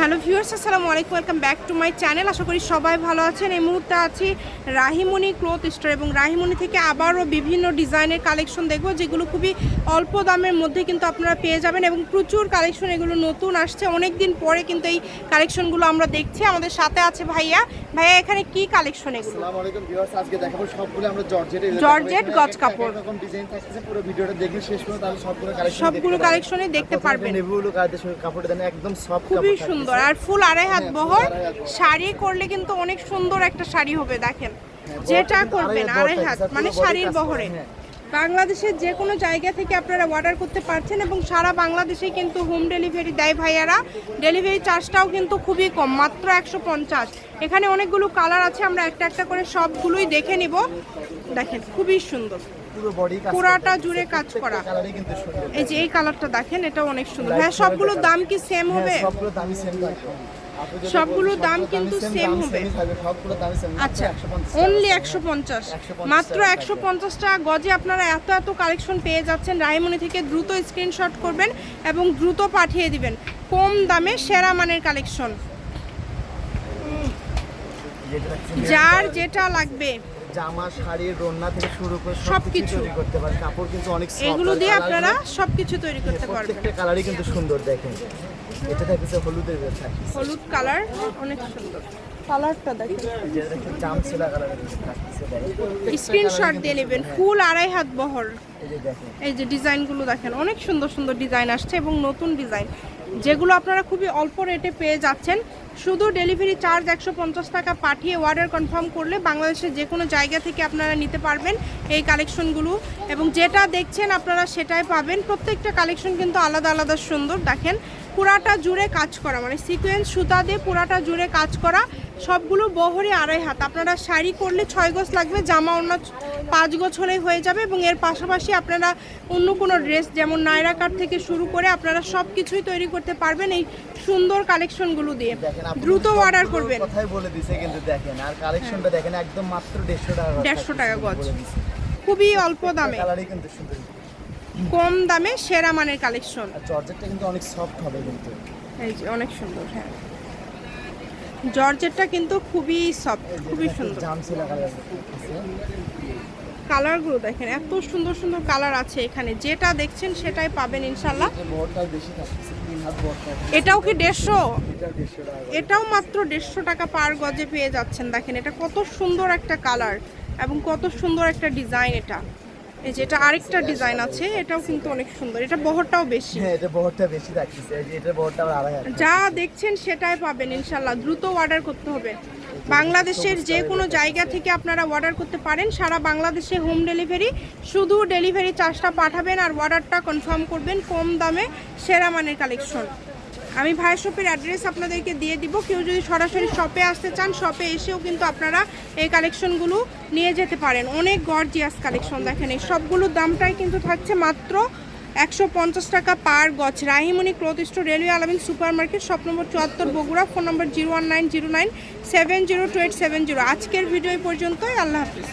Hello viewers আসসালামু আলাইকুম। Welcome back to my channel আশা করি সবাই ভালো আছেন। এই মুহূর্তে আছি রাহিমণি ক্লথ স্টোর এবং রাহিমণি থেকে আবারও বিভিন্ন ডিজাইনের কালেকশন দেখব যেগুলো খুবই অল্প দামের মধ্যে কিন্তু আপনারা পেয়ে যাবেন এবং প্রচুর কালেকশন এগুলো নতুন আসছে। অনেক দিন পরে কিন্তু এই কালেকশনগুলো আমরা দেখছি। আমাদের সাথে আছে ভাইয়া। ভাইয়া এখানে কি কালেকশন এগুলো? আসসালামু আলাইকুম ভিউয়ার্স। আজকে দেখাবো সবগুলো। আমরা জর্জেটে জর্জেট গজ কাপড়। এরকম ডিজাইন থাকতেছে। পুরো ভিডিওটা দেখলে শেষ পর্যন্ত সবগুলো কালেকশন সবগুলো কালেকশনে দেখতে পারবেন। নেভিগুলো দেন একদম সফট খুবই সুন্দর আর ফুল আড়াই হাত বহর। শাড়ি করলে কিন্তু অনেক সুন্দর একটা শাড়ি হবে, দেখেন। যেটা করবেন, আড়াই হাত মানে শাড়ির বহরে। বাংলাদেশের যে কোনো জায়গা থেকে আপনারা অর্ডার করতে পারছেন এবং সারা বাংলাদেশে কিন্তু হোম ডেলিভারি দেয় ভাইয়ারা। ডেলিভারি চার্জটাও কিন্তু খুবই কম, মাত্র একশো পঞ্চাশ। এখানে অনেকগুলো কালার আছে, আমরা একটা একটা করে সবগুলোই দেখে নিব। দেখেন, খুবই সুন্দর। পুরো বডি পুরাটা জুড়ে কাজ করা। কিন্তু সুন্দর। এই যে এই কালারটা দেখেন এটা অনেক সুন্দর। হ্যাঁ সবগুলোর দাম কি সেম হ্যাঁ, হবে? সবগুলো দামই সেম থাকবে সবগুলোর দাম কিন্তু দাম হবে। সেম আচ্ছা অনলি একশো পঞ্চাশ। মাত্র একশো পঞ্চাশ টাকা গজে আপনারা এত এত কালেকশন পেয়ে যাচ্ছেন। রায়মণি থেকে দ্রুত স্ক্রিনশট করবেন এবং দ্রুত পাঠিয়ে দিবেন। কম দামে সেরা মানের কালেকশন যার যেটা লাগবে। জামা শাড়ির রন্না থেকে শুরু করে সবকিছু। তৈরি করতে পারেন। কাপড় কিন্তু অনেক এগুলো দিয়ে আপনারা সবকিছু তৈরি করতে পারবেন। প্রত্যেকটা কালারই কিন্তু সুন্দর দেখেন। এটা থাকছে হলুদের হলুদ কালার অনেক সুন্দর। কালারটা দেখেন। থাকছে দেখেন প্রত্যেকটা স্ক্রিনশট দিয়ে নেবেন। ফুল আড়াই হাত বহর। হ্যাঁ, এই যে দেখেন। এই যে ডিজাইনগুলো দেখেন অনেক সুন্দর সুন্দর ডিজাইন আসছে এবং নতুন ডিজাইন। যেগুলো আপনারা খুবই অল্প রেটে পেয়ে যাচ্ছেন। শুধু ডেলিভারি চার্জ একশো পঞ্চাশ টাকা পাঠিয়ে অর্ডার কনফার্ম করলে বাংলাদেশের যে কোনো জায়গা থেকে আপনারা নিতে পারবেন এই কালেকশনগুলো এবং যেটা দেখছেন আপনারা সেটাই পাবেন। প্রত্যেকটা কালেকশন কিন্তু আলাদা আলাদা সুন্দর। দেখেন, পুরাটা জুড়ে কাজ করা মানে সিকোয়েন্স সুতা দিয়ে পুরাটা জুড়ে কাজ করা। সবগুলো বহরে আড়াই হাত। আপনারা শাড়ি করলে ছয় গজ লাগবে জামা অন্য পাঁচ গজ হলেই হয়ে যাবে এবং এর পাশাপাশি আপনারা অন্য কোনো ড্রেস যেমন নায়রা কাট থেকে শুরু করে আপনারা সব কিছুই তৈরি করতে পারবেন এই সুন্দর কালেকশনগুলো দিয়ে। দেখেন দ্রুত অর্ডার করবেন। কথাই বলে দিছে কিন্তু দেখেন আর কালেকশনটা দেখেন একদম মাত্র 150 টাকা করে 150 টাকা গজ। খুবই অল্প দামে। কালারই কিন্তু সুন্দর। কম দামে সেরা মানের কালেকশন। জর্জেটটা কিন্তু অনেক সফট হবে কিন্তু। এই যে অনেক সুন্দর হ্যাঁ। জর্জেটটা কিন্তু খুবই সফট খুবই সুন্দর। কালারগুলো দেখেন, এত সুন্দর সুন্দর কালার আছে এখানে যেটা দেখছেন সেটাই পাবেন ইনশাল্লাহ এটাও কি দেড়শো এটা 150 টাকা করে। এটাও মাত্র দেড়শো টাকা পার গজে পেয়ে যাচ্ছেন দেখেন, এটা কত সুন্দর একটা কালার এবং কত সুন্দর একটা ডিজাইন এটা এই যে এটা আরেকটা ডিজাইন আছে এটাও কিন্তু অনেক সুন্দর। এটা বহরটাও বেশি। হ্যাঁ এটা বহরটা বেশি থাকতেছে এই যে এটার বহরটা আবার আড়াই যা দেখছেন সেটাই পাবেন ইনশাল্লাহ। দ্রুত অর্ডার করতে হবে। বাংলাদেশের যে কোনো জায়গা থেকে আপনারা অর্ডার করতে পারেন। সারা বাংলাদেশে হোম ডেলিভারি শুধু ডেলিভারি চার্জটা পাঠাবেন আর অর্ডারটা কনফার্ম করবেন কম দামে সেরা মানের কালেকশন আমি ভাই শপের অ্যাড্রেস আপনাদেরকে দিয়ে দিব। কেউ যদি সরাসরি শপে আসতে চান, শপে এসেও কিন্তু আপনারা এই কালেকশনগুলো নিয়ে যেতে পারেন। অনেক গর্জিয়াস কালেকশন দেখেন, এই সবগুলোর দামটাই কিন্তু থাকছে মাত্র একশো পঞ্চাশ টাকা পার গছ Rahimoni cloth store, railway Alamin super market shop number চুয়াত্তর Bogura, phone number zero one nine zero nine seven zero two eight seven zero. আজকের ভিডিও পর্যন্তই, আল্লাহ হাফিজ।